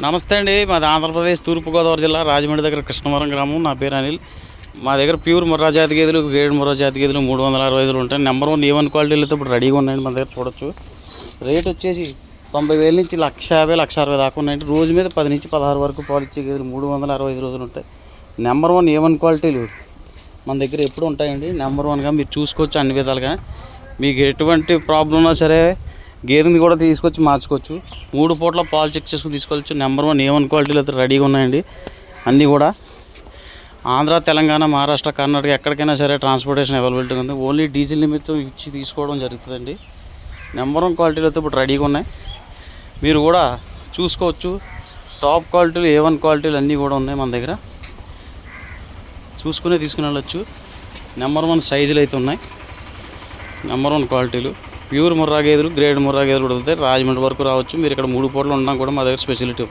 నమస్తే అండి. మాది ఆంధ్రప్రదేశ్ తూర్పుగోదావరి జిల్లా రాజమండ్రి దగ్గర కృష్ణవరం గ్రామం. నా పేరు అనిల్. మా దగ్గర ప్యూర్ ముర్రా జాతి గేదెలు గ్రేడ్ ముర్రా జాతి గేదెలు మూడు వందల అరవై ఐదులు ఉంటాయి. నెంబర్ వన్ ఏ వన్ క్వాలిటీలు అయితే ఇప్పుడు రెడీగా ఉన్నాయండి మన దగ్గర చూడొచ్చు. రేట్ వచ్చేసి తొంభై వేల నుంచి లక్ష యాభై లక్ష అరవై దాకా ఉన్నాయండి. రోజు మీద పది నుంచి పదహారు వరకు పాలు ఇచ్చే గేదెలు మూడు వందల అరవై ఐదు రోజులు ఉంటాయి. నెంబర్ వన్ ఏ వన్ క్వాలిటీలు మన దగ్గర ఎప్పుడు ఉంటాయండి? నెంబర్ వన్గా మీరు చూసుకోవచ్చు అన్ని విధాలుగా. మీకు ఎటువంటి ప్రాబ్లం ఉన్నా సరే గేదెని కూడా తీసుకొచ్చి మార్చుకోవచ్చు. మూడు పూట్ల పాలు చెక్ చేసుకుని తీసుకోవచ్చు. నెంబర్ వన్ ఏ వన్ క్వాలిటీలు అయితే రెడీగా ఉన్నాయండి. అన్నీ కూడా ఆంధ్ర తెలంగాణ మహారాష్ట్ర కర్ణాటక ఎక్కడికైనా సరే ట్రాన్స్పోర్టేషన్ అవైలబిలిటీ ఉంది. ఓన్లీ డీజిల్ నిమిత్తం ఇచ్చి తీసుకోవడం జరుగుతుందండి. నెంబర్ వన్ క్వాలిటీలు అయితే ఇప్పుడు రెడీగా ఉన్నాయి. మీరు కూడా చూసుకోవచ్చు. టాప్ క్వాలిటీలు ఏ వన్ క్వాలిటీలు అన్నీ కూడా ఉన్నాయి మన దగ్గర. చూసుకునే తీసుకుని వెళ్ళచ్చు. నెంబర్ వన్ సైజులు అయితే ఉన్నాయి. నెంబర్ వన్ క్వాలిటీలు ప్యూర్ ముర్రా గేదెలు గ్రేడ్ ముర్రా గేదెలు కూడా దొరుకుతాయి రాజమండ్రి వరకు రావచ్చు. మీరు ఇక్కడ మూడు పూటలు ఉండడం కూడా మా దగ్గర స్పెషాలిటీ.